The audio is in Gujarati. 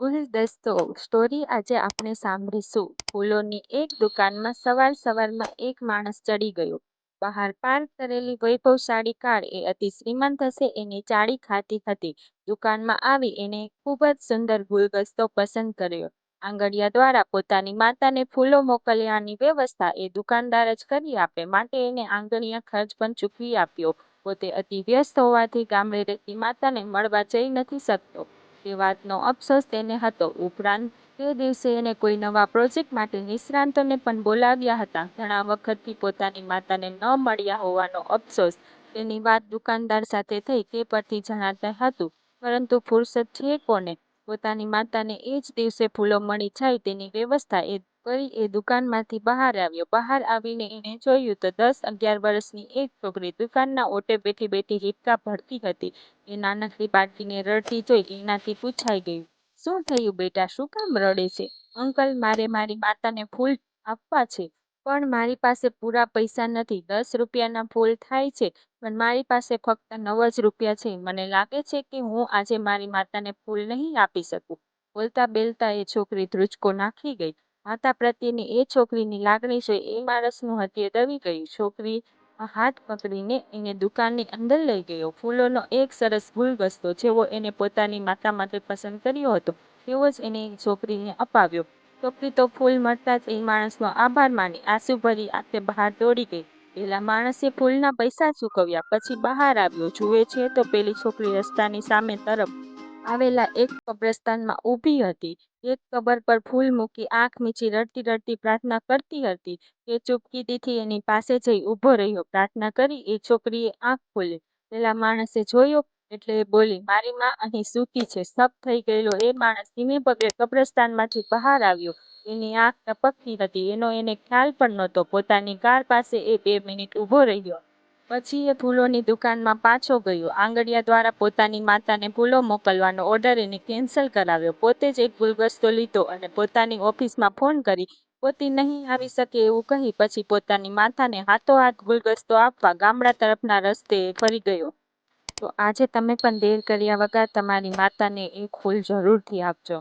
ગુલદસ્તો સ્ટોરી આજે આપણે સાંભળીશું ફૂલોની એક દુકાનમાં સવાર સવારમાં એક માણસ ચડી ગયો. બહાર પાર્ક કરેલી વૈભવશાળી કાર એ અતિ શ્રીમંત હશે, એની ચાળી ખાતી હતી. દુકાનમાં આવી એને ખૂબ જ સુંદર ગુલદસ્તો પસંદ કર્યો. આંગડિયા દ્વારા પોતાની માતાને ફૂલો મોકલ્યાની વ્યવસ્થા એ દુકાનદાર જ કરી આપે, માટે એને આંગડિયા ખર્ચ પણ ચૂકવી આપ્યો. પોતે અતિ વ્યસ્ત હોવાથી ગામડે રહેતી માતાને મળવા જઈ નથી શકતો તે વાતનો અફસોસ તેને હતો. ઉપરાંત, તે દિવસે એણે કોઈ નવા પ્રોજેક્ટ માટે નિષ્ણાતોને પણ બોલાવ્યા હતા. ઘણા વખતથી પોતાની માતાને ન મળ્યા હોવાનો અફસોસ તેની વાત દુકાનદાર સાથે થઈ તે પરથી જણાતું હતું. પરંતુ ફુરસદ છે કોને? પોતાની માતાને એ જ દિવસે ફૂલો મળી જાય તેની વ્યવસ્થા એ કરી એ દુકાનમાંથી બહાર આવ્યો. બહાર આવીને એણે જોયું તો દસ અગિયાર વર્ષની એક છોકરી દુકાનના ઓટે બેઠી બેઠી હિપકા ભરતી હતી. એ નાનકડી બાળકીને રડતી જોઈ એનાથી પૂછાઈ ગયું. શું થયું બેટા શું કામ રડે છે? અંકલ, મારે મારી માતાને ફૂલ આપવા છે. પણ મારી પાસે પૂરા પૈસા નથી. દસ રૂપિયાના ફૂલ થાય છે, પણ મારી પાસે ફક્ત નવ જ રૂપિયા છે. મને લાગે છે કે હું આજે મારી માતાને ફૂલ નહીં આપી શકું. બોલતા બોલતા એ છોકરી ધ્રુજકો નાખી ગઈ. માતા પ્રત્યેની એ છોકરીની લાગણી જોઈ એ માણસનું હૃદય દવી ગયું. છોકરી હાથ પકડીને એને દુકાનની અંદર લઈ ગયો. ફૂલોનો એક સરસ ગુલદસ્તો જેવો એણે પોતાની માતા માટે પસંદ કર્યો હતો, તેવો જ એણે છોકરીને અપાવ્યો. તો ફૂલ મળતા જ એ માણસનો આભાર માની આંસુભરી આંખે બહાર દોડી ગઈ. પેલા માણસે ફૂલના પૈસા ચૂકવ્યા, પછી બહાર આવ્યો. જુએ છે તો પેલી છોકરી રસ્તાની સામે તરફ આવેલા એક કબ્રસ્તાનમાં ઊભી હતી. એક કબર પર ફૂલ મૂકી આંખ મીચી રડતી રડતી પ્રાર્થના કરતી હતી. તે ચૂપકિદીથી એની પાસે જઈ ઊભો રહ્યો. પ્રાર્થના કરી એ છોકરીએ આંખ ખોલી. પેલા માણસે જોયું એટલે બોલી, મારી મા અહીં સૂકી છે. સ્તબ્ધ થઈ ગયેલો એ માણસ ધીમે પગે કબ્રસ્તાનમાંથી બહાર આવ્યો. એની આંખ ટપકતી હતી એનો એને ખ્યાલ પણ નહોતો. પોતાની કાર પાસે એ બે મિનિટ ઊભો રહ્યો. પછી એ ફૂલોની દુકાનમાં પાછો ગયો. આંગડિયા દ્વારા પોતાની માતાને ફૂલો મોકલવાનો ઓર્ડર એને કેન્સલ કરાવ્યો. પોતે જ એક ગુલગસ્તો લીધો અને પોતાની ઓફિસમાં ફોન કરી પોતે નહીં આવી શકે એવું કહી, પછી પોતાની માતાને હાથો હાથ ગુલગસ્તો આપવા ગામડા તરફના રસ્તે ફરી ગયો. તો આજે તમે પણ દેર કર્યા વગર તમારી માતાને એ ફૂલ જરૂરથી આપજો.